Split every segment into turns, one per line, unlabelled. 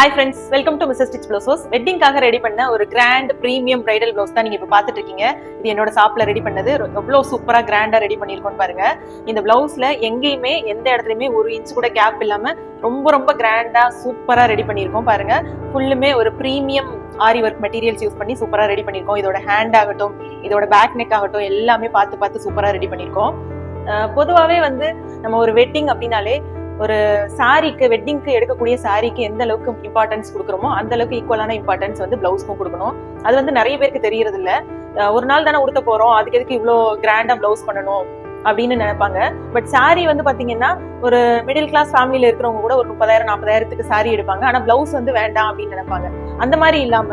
Hi friends welcome to mister stitch blouses வெட்டிங்காக ready பண்ண ஒரு grand premium bridal blouse தான் நீங்க இப்போ பார்த்துட்டு இருக்கீங்க இது என்னோட ஷாப்ல ரெடி பண்ணது. எவ்வளோ சூப்பரா கிராண்டா ரெடி பண்ணியிருக்கோம் பாருங்க. இந்த பிளவுஸ்ல எங்கேயுமே எந்த இடத்துலயுமே ஒரு இன்ச் கூட கேப் இல்லாம ரொம்ப ரொம்ப கிராண்டா சூப்பரா ரெடி பண்ணியிருக்கோம் பாருங்க. ஃபுல்லுமே ஒரு premium aari work materials use பண்ணி சூப்பரா ரெடி பண்ணியிருக்கோம். இதோட ஹேண்ட் ஆகட்டும் இதோட பேக் நெக் ஆகட்டும் எல்லாமே பார்த்து பார்த்து சூப்பரா ரெடி பண்ணியிருக்கோம். பொதுவாகவே வந்து நம்ம ஒரு வெட்டிங் அப்படின்னாலே ஒரு சாரிக்கு வெட்டிங்க்கு எடுக்கக்கூடிய சாரிக்கு எந்த அளவுக்கு இம்பார்ட்டன்ஸ் கொடுக்குறோமோ அந்த அளவுக்கு ஈக்குவலான இம்பார்ட்டன்ஸ் வந்து பிளவுஸ்க்கும் கொடுக்கணும். அது வந்து நிறைய பேருக்கு தெரியறது இல்ல ஒரு நாள் தானே உடுத்த போறோம். அதுக்கு எதுக்கு இவ்வளோ கிராண்டா பிளவுஸ் பண்ணணும்? அப்படின்னு நினைப்பாங்க. பட் சாரி வந்து பாத்தீங்கன்னா ஒரு மிடில் கிளாஸ் ஃபேமிலியில இருக்கிறவங்க கூட ஒரு முப்பதாயிரம் நாற்பதாயிரத்துக்கு சாரி எடுப்பாங்க. ஆனா பிளவுஸ் வந்து வேண்டாம் அப்படின்னு நினைப்பாங்க. அந்த மாதிரி இல்லாம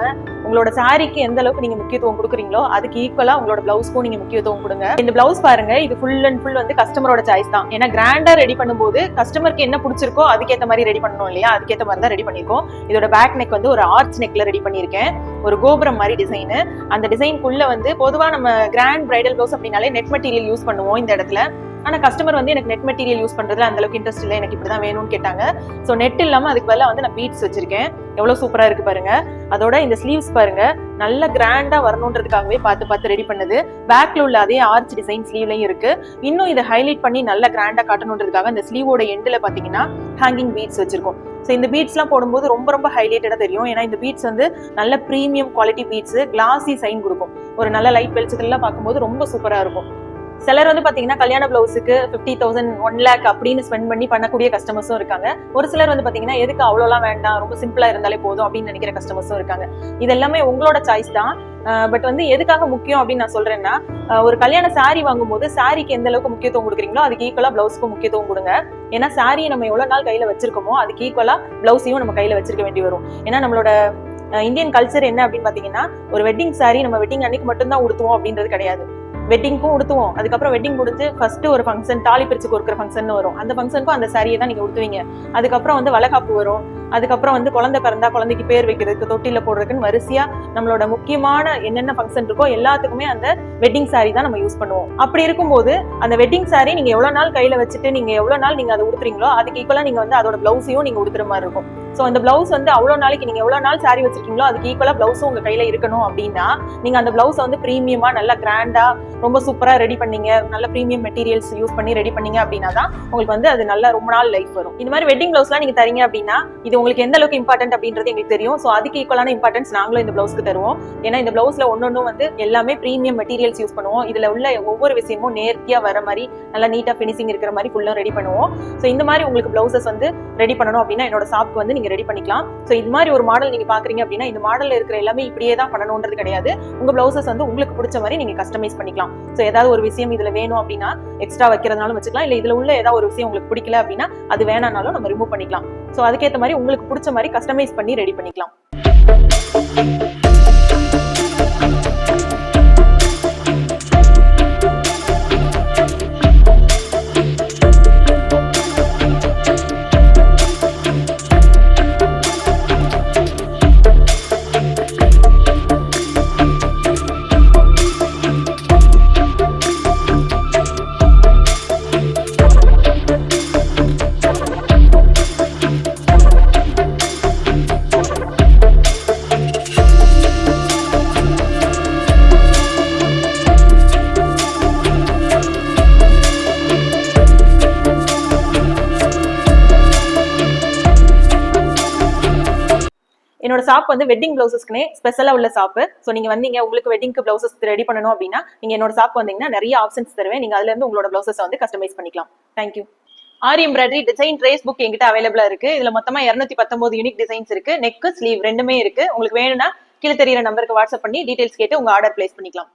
உங்களோட சாரிக்கு எந்த அளவுக்கு நீங்க முக்கியத்துவம் கொடுக்குறீங்களோ அதுக்கு ஈக்குவலா உங்களோட பிளவுஸ்க்கும் நீங்க முக்கியத்துவம் கொடுங்க. இந்த பிளவுஸ் பாருங்க இது ஃபுல் அண்ட் ஃபுல் வந்து கஸ்டமரோட சாய்ஸ் தான். ஏன்னா கிராண்டா ரெடி பண்ணும்போது கஸ்டமருக்கு என்ன பிடிச்சிருக்கோ அதுக்கேற்ற மாதிரி ரெடி பண்ணணும் இல்லையா? அதுக்கேற்ற மாதிரி தான் ரெடி பண்ணிருக்கோம். இதோட பேக் நெக் வந்து ஒரு ஆர்ச் நெக்ல ரெடி பண்ணியிருக்கேன் ஒரு கோபுரம் மாதிரி டிசைன் அந்த டிசைனுக்குள்ள வந்து பொதுவா நம்ம கிராண்ட் பிரைடல் பிளவுஸ் அப்படின்னாலே நெட் மெட்டீரியல் யூஸ் பண்ணுவோம். இந்த இடத்துல. ஆனா கஸ்டமர் வந்து எனக்கு நெட் மெட்டீரியல் யூஸ் பண்றதுல அந்த அளவுக்கு இன்ட்ரெஸ்ட் இல்லை. எனக்கு இப்படிதான் வேணும்னு கேட்டாங்க. ஸோ நெட் இல்லாம அதுக்கு பதிலாக வந்து நான் பீட்ஸ் வச்சிருக்கேன். எவ்வளவு சூப்பரா இருக்கு பாருங்க. அதோட இந்த ஸ்லீவ்ஸ் பாருங்க. நல்ல கிராண்டா வரணுன்றதுக்காகவே பார்த்து பார்த்து ரெடி பண்ணது. பேக்ல உள்ள அதே ஆர்ச் டிசைன் ஸ்லீவ்லையும் இருக்கு. இன்னும் இதை ஹைலைட் பண்ணி நல்ல கிராண்டா காட்டணுன்றதுக்காக இந்த ஸ்லீவோட எண்டில் பாத்தீங்கன்னா ஹேங்கிங் பீட்ஸ் வச்சிருக்கோம். ஸோ இந்த பீட்ஸ்லாம் போடும்போது ரொம்ப ரொம்ப ஹைலைட்டடாக தெரியும். ஏன்னா இந்த பீட்ஸ் வந்து நல்ல premium quality beads classy shine கொடுக்கும். ஒரு நல்ல லைட் வெளிச்சத்துலாம் பார்க்கும்போது ரொம்ப சூப்பரா இருக்கும். சிலர் வந்து பாத்தீங்கன்னா கல்யாண பிளவுஸுக்கு ஃபிஃப்டி தௌசண்ட் ஒன் லேக் அப்படின்னு ஸ்பெண்ட் பண்ணி பண்ணக்கூடிய கஸ்டமர்ஸும் இருக்காங்க. ஒரு சிலர் வந்து பாத்தீங்கன்னா எதுக்கு அவ்வளோலாம் வேண்டாம் ரொம்ப சிம்பிளா இருந்தாலே போதும் அப்படின்னு நினைக்கிற கஸ்டமர்ஸும் இருக்காங்க. இது எல்லாமே உங்களோட சாய்ஸ் தான். பட் வந்து எதுக்காக முக்கியம் அப்படின்னு நான் சொல்றேன்னா ஒரு கல்யாண சாரி வாங்கும்போது சாரிக்கு எந்த அளவுக்கு முக்கியத்துவம் கொடுக்குறீங்களோ அதுக்கு ஈக்குவலா பிளவுஸ்க்கு முக்கியத்துவம் கொடுங்க. ஏன்னா சாரியை நம்ம எவ்வளவு நாள் கையில வச்சிருக்கோமோ அதுக்கு ஈக்குவலா பிளவுஸையும் நம்ம கையில வச்சிருக்க வேண்டி வரும். ஏன்னா நம்மளோட இந்தியன் கல்ச்சர் என்ன அப்படின்னு பாத்தீங்கன்னா ஒரு வெட்டிங் சாரி நம்ம வெட்டிங் அன்னைக்கு மட்டும்தான் உடுத்துவோம் அப்படின்றது கிடையாது. வெட்டிங்க்கும் உடுத்துவோம். அதுக்கப்புறம் வெட்டிங் கொடுத்து ஃபர்ஸ்ட் ஒரு ஃபங்க்ஷன் தாலி பிரிச்சு கொடுக்குற ஃபங்க்ஷன் வரும். அந்த ஃபங்க்ஷனுக்கும் அந்த சாரியை தான் நீங்க உடுத்துவீங்க. அதுக்கப்புறம் வந்து வளகாப்பு வரும். அதுக்கப்புறம் வந்து குழந்தை பிறந்தா குழந்தைக்கு பேர் வைக்கிறதுக்கு தொட்டில போடுறதுக்குன்னு வரிசையா நம்மளோட முக்கியமான என்னென்ன ஃபங்க்ஷன் இருக்கோ எல்லாத்துக்குமே அந்த வெட்டிங் சாரி தான் நம்ம யூஸ் பண்ணுவோம். அப்படி இருக்கும்போது அந்த வெட்டிங் சாரி நீங்க எவ்வளவு நாள் கையில வச்சுட்டு நீங்க எவ்வளவு நாள் நீங்க அதை உடுத்துறீங்களோ அதுக்கு ஈக்குவலா நீங்க வந்து அதோட பிளவுஸையும் நீங்க உடுத்துற மாதிரி இருக்கும். ஸோ அந்த பிளவுஸ் வந்து அவ்வளோ நாளைக்கு நீங்கள் எவ்வளோ நாள் சாரி வச்சிருக்கீங்களோ அதுக்கு ஈக்குவலாக பிளவுஸும் உங்கள் கையில் இருக்கணும் அப்படின்னா நீங்கள் அந்த பிளவுஸை வந்து ப்ரீமியமாக நல்லா கிராண்டாக ரொம்ப சூப்பராக ரெடி பண்ணீங்க. நல்ல ப்ரீமியம் மெட்டீரியல்ஸ் யூஸ் பண்ணி ரெடி பண்ணீங்க அப்படின்னா தான் உங்களுக்கு வந்து அது நல்ல ரொம்ப நாள் லைஃப் வரும். இந்த மாதிரி வெட்டிங் பிளவுஸ்லாம் நீங்கள் தரீங்க அப்படின்னா இது உங்களுக்கு எந்த அளவுக்கு இம்பார்ட்டன்ட் அப்படின்றது எங்களுக்கு தெரியும். ஸோ அதுக்கு ஈக்குவலான இம்பார்ட்டன்ஸ் நாங்களும் இந்த பிளவுஸ்க்கு தருவோம். ஏன்னா இந்த பிளவுஸில் ஒன்று வந்து எல்லாமே ப்ரீமியம் மெட்டீரியல்ஸ் யூஸ் பண்ணுவோம். இதில் உள்ள ஒவ்வொரு விஷயமும் நேர்த்தியாக வர மாதிரி நல்லா நீட்டாக ஃபினிஷிங் இருக்கிற மாதிரி ஃபுல்லாக ரெடி பண்ணுவோம். ஸோ இந்த மாதிரி உங்களுக்கு பிளவுசஸ் வந்து ரெடி பண்ணணும் அப்படின்னா என்னோட ஷாப்க்கு வந்து நீங்கள் நீங்க ரெடி பண்ணிக்கலாம். ஸோ இது மாதிரி ஒரு மாடல் நீங்க பாக்குறீங்க அப்படின்னா இந்த மாடல்ல இருக்கிற எல்லாமே இப்படியே தான் பண்ணணும்ன்றது கிடையாது. உங்க பிளவுசஸ் வந்து உங்களுக்கு பிடிச்ச மாதிரி நீங்க கஸ்டமைஸ் பண்ணிக்கலாம். ஸோ ஏதாவது ஒரு விஷயம் இதுல வேணும் அப்படின்னா எக்ஸ்ட்ரா வைக்கிறதுனாலும் வச்சுக்கலாம். இல்ல இதுல உள்ள ஏதாவது ஒரு விஷயம் உங்களுக்கு பிடிக்கல அப்படின்னா அது வேணானாலும் நம்ம ரிமூவ் பண்ணிக்கலாம். ஸோ அதுக்கேற்ற மாதிரி உங்களுக்கு பிடிச்ச மாதிரி கஸ்டமைஸ் பண்ணி ரெடி பண்ணிக்கலாம். என்னோட ஷாப் வந்து வெட்டிங் பிளவுசஸ்க்குனே ஸ்பெஷலாக உள்ள ஷாப் ஸோ நீங்க வந்தீங்க உங்களுக்கு வெட்டிங்க்கு பிளவுசஸ் ரெடி பண்ணணும் அப்படின்னா நீங்கள் என்னோட ஷாப் வந்தீங்கன்னா நிறைய ஆப்ஷன்ஸ் தருவேன். நீங்க அதுல இருந்து உங்களோட பிளவுசஸ் வந்து கஸ்டமைஸ் பண்ணிக்கலாம். Thank you aari embroidery design trace book எங்கிட்ட அவைலபிளா இருக்கு. இதுல மொத்தமா இருநூத்தி பத்தொன்பது யூனிக் டிசைன்ஸ் இருக்கு. நெக் ஸ்லீவ் ரெண்டுமே இருக்கு. உங்களுக்கு வேணும்னா கீழே தெரியுற நம்பருக்கு வாட்ஸ்அப் பண்ணி டீடைல்ஸ் கேட்டு உங்க ஆர்டர் பிளேஸ் பண்ணிக்கலாம்.